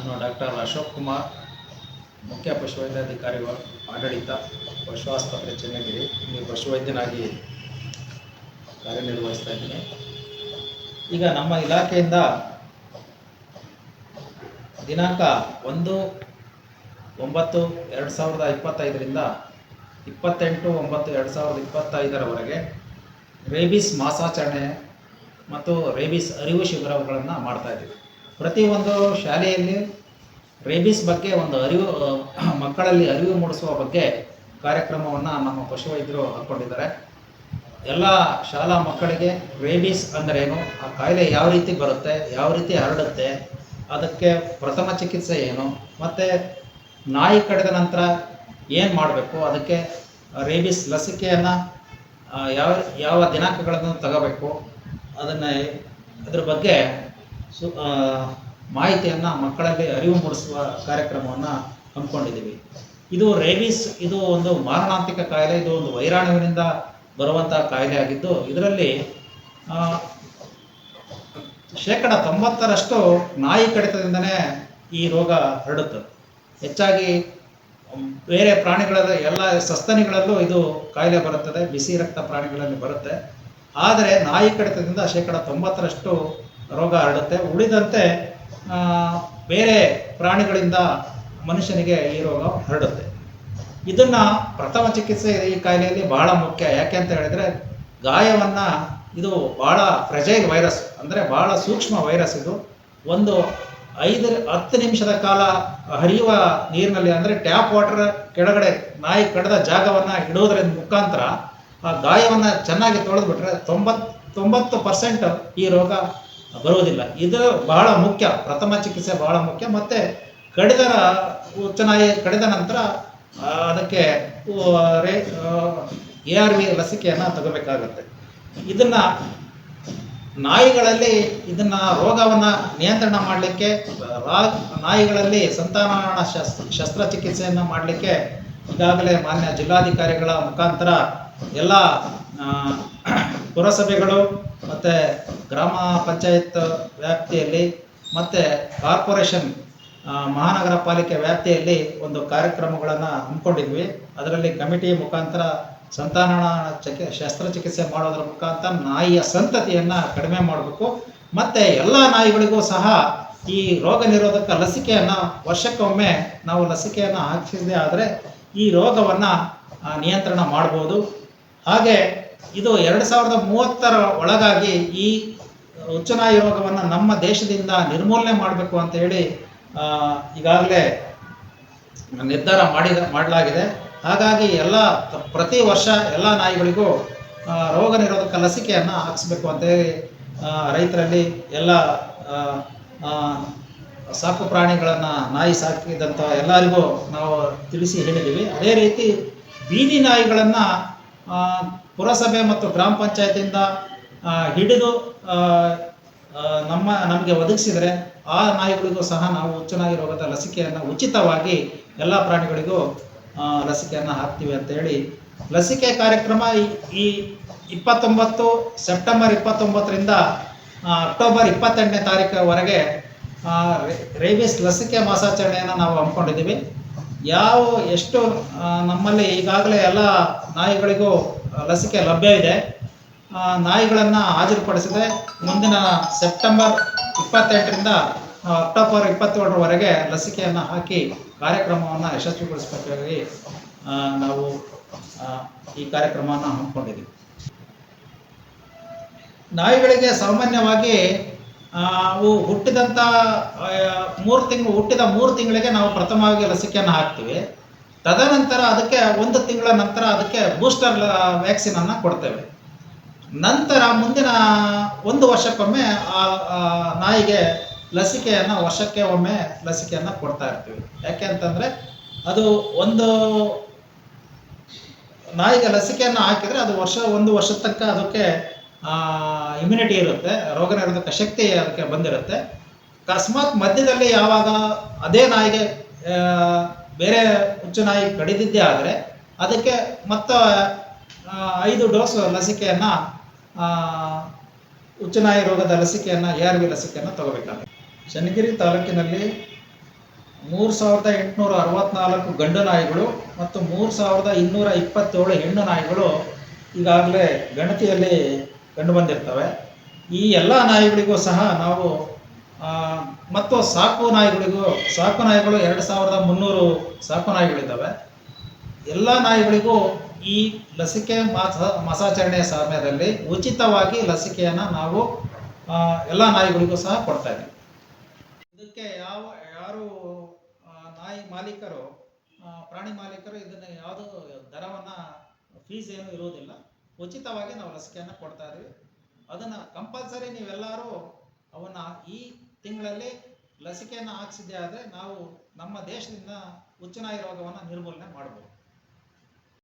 ನಾನು ಡಾಕ್ಟರ್ ಅಶೋಕ್ ಕುಮಾರ್, ಮುಖ್ಯ ಪಶುವೈದ್ಯಾಧಿಕಾರಿಗಳು, ಆಡಳಿತ ಪಶು ಆಸ್ಪತ್ರೆ ಚನ್ನಗಿರಿ, ಇಲ್ಲಿ ಪಶುವೈದ್ಯನಾಗಿ ಕಾರ್ಯನಿರ್ವಹಿಸ್ತಾ ಇದ್ದೀನಿ. ಈಗ ನಮ್ಮ ಇಲಾಖೆಯಿಂದ ದಿನಾಂಕ ಒಂದು ಒಂಬತ್ತು ಎರಡು ಸಾವಿರದ ಇಪ್ಪತ್ತೈದರಿಂದ ಇಪ್ಪತ್ತೆಂಟು ಒಂಬತ್ತು ಎರಡು ಸಾವಿರದ ಇಪ್ಪತ್ತೈದರವರೆಗೆ ರೇಬಿಸ್ ಮಾಸಾಚರಣೆ ಮತ್ತು ರೇಬಿಸ್ ಅರಿವು ಶಿಬಿರಗಳನ್ನು ಮಾಡ್ತಾ ಇದ್ದೀವಿ. ಪ್ರತಿಯೊಂದು ಶಾಲೆಯಲ್ಲಿ ರೇಬಿಸ್ ಬಗ್ಗೆ ಒಂದು ಅರಿವು ಮಕ್ಕಳಲ್ಲಿ ಅರಿವು ಮೂಡಿಸುವ ಬಗ್ಗೆ ಕಾರ್ಯಕ್ರಮವನ್ನು ನಮ್ಮ ಪಶುವೈದ್ಯರು ಹಾಕ್ಕೊಂಡಿದ್ದಾರೆ ಎಲ್ಲ ಶಾಲಾ ಮಕ್ಕಳಿಗೆ ರೇಬಿಸ್ ಏನು ಆ ಕಾಯಿಲೆ ಯಾವ ರೀತಿ ಬರುತ್ತೆ, ಯಾವ ರೀತಿ ಹರಡುತ್ತೆ, ಅದಕ್ಕೆ ಪ್ರಥಮ ಚಿಕಿತ್ಸೆ ಏನು, ಮತ್ತು ನಾಯಿ ಕಡಿದ ನಂತರ ಏನು ಮಾಡಬೇಕು, ಅದಕ್ಕೆ ರೇಬಿಸ್ ಲಸಿಕೆಯನ್ನು ಯಾವ ಯಾವ ದಿನಾಂಕಗಳನ್ನು ತಗೋಬೇಕು, ಅದನ್ನು ಅದ್ರ ಬಗ್ಗೆ ಸು ಮಾಹಿತಿಯನ್ನು ಮಕ್ಕಳಲ್ಲಿ ಅರಿವು ಮೂಡಿಸುವ ಕಾರ್ಯಕ್ರಮವನ್ನು ಹಮ್ಮಿಕೊಂಡಿದ್ದೀವಿ. ಇದು ರೇಬಿಸ್, ಇದು ಒಂದು ಮಾರಣಾಂತಿಕ ಕಾಯಿಲೆ, ಇದು ಒಂದು ವೈರಾಣುವಿನಿಂದ ಬರುವಂಥ ಕಾಯಿಲೆ ಆಗಿದ್ದು, ಇದರಲ್ಲಿ ಶೇಕಡ ತೊಂಬತ್ತರಷ್ಟು ನಾಯಿ ಕಡಿತದಿಂದನೇ ಈ ರೋಗ ಹರಡುತ್ತೆ. ಹೆಚ್ಚಾಗಿ ಬೇರೆ ಪ್ರಾಣಿಗಳ ಎಲ್ಲ ಸಸ್ತನಿಗಳಲ್ಲೂ ಇದು ಕಾಯಿಲೆ ಬರುತ್ತದೆ, ಬಿಸಿ ರಕ್ತ ಪ್ರಾಣಿಗಳಲ್ಲಿ ಬರುತ್ತೆ. ಆದರೆ ನಾಯಿ ಕಡಿತದಿಂದ ಶೇಕಡ ತೊಂಬತ್ತರಷ್ಟು ರೋಗ ಹರಡುತ್ತೆ. ಉಳಿದಂತೆ ಬೇರೆ ಪ್ರಾಣಿಗಳಿಂದ ಮನುಷ್ಯನಿಗೆ ಈ ರೋಗ ಹರಡುತ್ತೆ. ಇದನ್ನ ಪ್ರಥಮ ಚಿಕಿತ್ಸೆ ಈ ಕಾಯಿಲೆಯಲ್ಲಿ ಬಹಳ ಮುಖ್ಯ. ಯಾಕೆ ಅಂತ ಹೇಳಿದ್ರೆ, ಗಾಯವನ್ನ ಇದು ಬಹಳ ಫ್ರೆಜೈಲ್ ವೈರಸ್, ಅಂದರೆ ಬಹಳ ಸೂಕ್ಷ್ಮ ವೈರಸ್ ಇದು. ಒಂದು ಐದು, ಹತ್ತು ನಿಮಿಷದ ಕಾಲ ಹರಿಯುವ ನೀರಿನಲ್ಲಿ, ಅಂದರೆ ಟ್ಯಾಪ್ ವಾಟರ್ ಕೆಳಗಡೆ ನಾಯಿ ಕಡದ ಜಾಗವನ್ನು ಇಡುವುದರಿಂದ ಮುಖಾಂತರ ಆ ಗಾಯವನ್ನು ಚೆನ್ನಾಗಿ ತೊಳೆದ್ಬಿಟ್ರೆ ತೊಂಬತ್, ತೊಂಬತ್ತು ಪರ್ಸೆಂಟ್ ಈ ರೋಗ ಬರುವುದಿಲ್ಲ. ಇದು ಬಹಳ ಮುಖ್ಯ. ಪ್ರಥಮ ಚಿಕಿತ್ಸೆ ಬಹಳ ಮುಖ್ಯ. ಮತ್ತು ಕಡಿದ ಚೆನ್ನಾಗಿ ಕಡಿದ ನಂತರ ಅದಕ್ಕೆ ರೇ ಎ ಆರ್ ವಿ ಲಸಿಕೆಯನ್ನು ತಗೋಬೇಕಾಗತ್ತೆ. ಇದನ್ನು ನಾಯಿಗಳಲ್ಲಿ ಇದನ್ನ ರೋಗವನ್ನು ನಿಯಂತ್ರಣ ಮಾಡಲಿಕ್ಕೆ ನಾಯಿಗಳಲ್ಲಿ ಸಂತಾನ ಶಸ್ತ್ರ ಶಸ್ತ್ರಚಿಕಿತ್ಸೆಯನ್ನು ಮಾಡಲಿಕ್ಕೆ ಈಗಾಗಲೇ ಮಾನ್ಯ ಜಿಲ್ಲಾಧಿಕಾರಿಗಳ ಮುಖಾಂತರ ಎಲ್ಲ ಪುರಸಭೆಗಳು, ಮತ್ತು ಗ್ರಾಮ ಪಂಚಾಯತ್ ವ್ಯಾಪ್ತಿಯಲ್ಲಿ, ಮತ್ತು ಕಾರ್ಪೊರೇಷನ್ ಮಹಾನಗರ ಪಾಲಿಕೆ ವ್ಯಾಪ್ತಿಯಲ್ಲಿ ಒಂದು ಕಾರ್ಯಕ್ರಮಗಳನ್ನು ಹಮ್ಮಿಕೊಂಡಿದ್ವಿ. ಅದರಲ್ಲಿ ಕಮಿಟಿ ಮುಖಾಂತರ ಸಂತಾನ ಚಿಕಿ, ಶಸ್ತ್ರಚಿಕಿತ್ಸೆ ಮಾಡೋದ್ರ ಮುಖಾಂತರ ನಾಯಿಯ ಸಂತತಿಯನ್ನು ಕಡಿಮೆ ಮಾಡಬೇಕು. ಮತ್ತು ಎಲ್ಲ ನಾಯಿಗಳಿಗೂ ಸಹ ಈ ರೋಗ ನಿರೋಧಕ ಲಸಿಕೆಯನ್ನು ವರ್ಷಕ್ಕೊಮ್ಮೆ ನಾವು ಲಸಿಕೆಯನ್ನು ಹಾಕಿಸಿದೆ ಆದರೆ ಈ ರೋಗವನ್ನು ನಿಯಂತ್ರಣ ಮಾಡ್ಬೋದು. ಹಾಗೆ ಇದು ಎರಡು ಸಾವಿರದ ಮೂವತ್ತರ ಒಳಗಾಗಿ ಈ ಉಚ್ಚನಾಯೋಗವನ್ನು ನಮ್ಮ ದೇಶದಿಂದ ನಿರ್ಮೂಲನೆ ಮಾಡಬೇಕು ಅಂತ ಹೇಳಿ ಈಗಾಗಲೇ ನಿರ್ಧಾರ ಮಾಡಿದ ಮಾಡಲಾಗಿದೆ. ಹಾಗಾಗಿ ಎಲ್ಲ ಪ್ರತಿ ವರ್ಷ ಎಲ್ಲ ನಾಯಿಗಳಿಗೂ ರೋಗ ನಿರೋಧಕ ಲಸಿಕೆಯನ್ನು ಹಾಕಿಸ್ಬೇಕು ಅಂತೇಳಿ ಆ, ರೈತರಲ್ಲಿ ಎಲ್ಲ ಸಾಕು ಪ್ರಾಣಿಗಳನ್ನು ನಾಯಿ ಸಾಕಿದಂಥ ಎಲ್ಲರಿಗೂ ನಾವು ತಿಳಿಸಿ ಹೇಳಿದ್ದೀವಿ. ಅದೇ ರೀತಿ ಬೀದಿ ನಾಯಿಗಳನ್ನು ಪುರಸಭೆ ಮತ್ತು ಗ್ರಾಮ ಪಂಚಾಯತಿಯಿಂದ ಹಿಡಿದು ನಮ್ಮ, ನಮಗೆ ಒದಗಿಸಿದರೆ ಆ ನಾಯಿಗಳಿಗೂ ಸಹ ನಾವು ಹುಚ್ಚನಾಗಿ ರೋಗದ ಲಸಿಕೆಯನ್ನು ಉಚಿತವಾಗಿ ಎಲ್ಲ ಪ್ರಾಣಿಗಳಿಗೂ ಲಸಿಕೆಯನ್ನು ಹಾಕ್ತೀವಿ ಅಂತೇಳಿ ಲಸಿಕೆ ಕಾರ್ಯಕ್ರಮ ಈ- ಇಪ್ಪತ್ತೊಂಬತ್ತು ಸೆಪ್ಟೆಂಬರ್ ಇಪ್ಪತ್ತೊಂಬತ್ತರಿಂದ ಅಕ್ಟೋಬರ್ ಇಪ್ಪತ್ತೆಂಟನೇ ತಾರೀಕುವರೆಗೆ ರೇಬಿಸ್ ಲಸಿಕೆ ಮಾಸಾಚರಣೆಯನ್ನು ನಾವು ಹಮ್ಮಿಕೊಂಡಿದ್ದೀವಿ. ಯಾವ ಎಷ್ಟು ನಮ್ಮಲ್ಲಿ ಈಗಾಗಲೇ ಎಲ್ಲ ನಾಯಿಗಳಿಗೂ ಲಸಿಕೆ ಲಭ್ಯ ಇದೆ. ನಾಯಿಗಳನ್ನು ಹಾಜರುಪಡಿಸಿದೆ ಮುಂದಿನ ಸೆಪ್ಟೆಂಬರ್ ಇಪ್ಪತ್ತೆಂಟರಿಂದ ಅಕ್ಟೋಬರ್ ಇಪ್ಪತ್ತೇಳರವರೆಗೆ ಲಸಿಕೆಯನ್ನು ಹಾಕಿ ಕಾರ್ಯಕ್ರಮವನ್ನು ಯಶಸ್ವಿಗೊಳಿಸಬೇಕಾಗಿ ನಾವು ಈ ಕಾರ್ಯಕ್ರಮವನ್ನು ಹಮ್ಮಿಕೊಂಡಿದ್ದೀವಿ. ನಾಯಿಗಳಿಗೆ ಸಾಮಾನ್ಯವಾಗಿ ಅವು ಹುಟ್ಟಿದಂಥ ಮೂರು ತಿಂಗಳು, ಹುಟ್ಟಿದ ಮೂರು ತಿಂಗಳಿಗೆ ನಾವು ಪ್ರಥಮವಾಗಿ ಲಸಿಕೆಯನ್ನು ಹಾಕ್ತೀವಿ. ತದನಂತರ ಅದಕ್ಕೆ ಒಂದು ತಿಂಗಳ ನಂತರ ಅದಕ್ಕೆ ಬೂಸ್ಟರ್ ವ್ಯಾಕ್ಸಿನ್ ವ್ಯಾಕ್ಸಿನನ್ನು ಕೊಡ್ತೇವೆ. ನಂತರ ಮುಂದಿನ ಒಂದು ವರ್ಷಕ್ಕೊಮ್ಮೆ ಆ ನಾಯಿಗೆ ಲಸಿಕೆಯನ್ನು, ವರ್ಷಕ್ಕೆ ಒಮ್ಮೆ ಲಸಿಕೆಯನ್ನು ಕೊಡ್ತಾ ಇರ್ತೀವಿ. ಯಾಕೆ ಅಂತಂದರೆ ಅದು ಒಂದು ನಾಯಿಗೆ ಲಸಿಕೆಯನ್ನು ಹಾಕಿದರೆ ಅದು ವರ್ಷ, ಒಂದು ವರ್ಷದ ತನಕ ಅದಕ್ಕೆ ಇಮ್ಯುನಿಟಿ ಇರುತ್ತೆ, ರೋಗ ನಿರೋಧಕ ಶಕ್ತಿ ಅದಕ್ಕೆ ಬಂದಿರುತ್ತೆ. ಅಕಸ್ಮಾತ್ ಮಧ್ಯದಲ್ಲಿ ಯಾವಾಗ ಅದೇ ನಾಯಿಗೆ ಬೇರೆ ಹುಚ್ಚು ನಾಯಿ ಕಡಿದಿದ್ದೇ ಆದರೆ ಅದಕ್ಕೆ ಮತ್ತೆ ಐದು ಡೋಸ್ ಲಸಿಕೆಯನ್ನು ಹುಚ್ಚುನಾಯಿ ರೋಗದ ಲಸಿಕೆಯನ್ನು ಎ ಆರ್ ವಿ ಲಸಿಕೆಯನ್ನು ತಗೋಬೇಕಾಗುತ್ತೆ. ಚನ್ನಗಿರಿ ತಾಲೂಕಿನಲ್ಲಿ ಮೂರು ಸಾವಿರದ ಎಂಟುನೂರ ಅರವತ್ನಾಲ್ಕು ಗಂಡು ನಾಯಿಗಳು ಮತ್ತು ಮೂರು ಸಾವಿರದ ಇನ್ನೂರ ಇಪ್ಪತ್ತೇಳು ಹೆಣ್ಣು ನಾಯಿಗಳು ಈಗಾಗಲೇ ಗಣತಿಯಲ್ಲಿ ಕಂಡು ಬಂದಿರ್ತವೆ. ಈ ಎಲ್ಲ ನಾಯಿಗಳಿಗೂ ಸಹ ನಾವು ಮತ್ತು ಸಾಕು ನಾಯಿಗಳಿಗೂ, ಸಾಕು ನಾಯಿಗಳು ಎರಡು ಸಾವಿರದ ಮುನ್ನೂರು ಸಾಕು ನಾಯಿಗಳಿದ್ದಾವೆ. ಎಲ್ಲ ನಾಯಿಗಳಿಗೂ ಈ ಲಸಿಕೆ ಮಾಸ, ಮಾಸಾಚರಣೆಯ ಸಮಯದಲ್ಲಿ ಉಚಿತವಾಗಿ ಲಸಿಕೆಯನ್ನು ನಾವು ಎಲ್ಲ ನಾಯಿಗಳಿಗೂ ಸಹ ಕೊಡ್ತಾ ಇದ್ದೀವಿ. ಇದಕ್ಕೆ ಯಾವ, ಯಾರು ನಾಯಿ ಮಾಲೀಕರು ಪ್ರಾಣಿ ಮಾಲೀಕರು ಇದನ್ನು ಯಾವುದು ದರವನ್ನು, ಫೀಸ್ ಏನು ಇರುವುದಿಲ್ಲ. ಉಚಿತವಾಗಿ ನಾವು ಲಸಿಕೆಯನ್ನು ಕೊಡ್ತಾ ಇದ್ದೀವಿ ಅದನ್ನು ಕಂಪಲ್ಸರಿ ನೀವೆಲ್ಲರೂ ಅವನ್ನು ಈ ತಿಂಗಳಲ್ಲಿ ಲಸಿಕೆಯನ್ನು ಹಾಕ್ಸಿದ್ದೆ ಆದರೆ ನಾವು ನಮ್ಮ ದೇಶದಿಂದ ಉಚ್ಚನಾಯಿ ರೋಗವನ್ನು ನಿರ್ಮೂಲನೆ ಮಾಡ್ಬೋದು.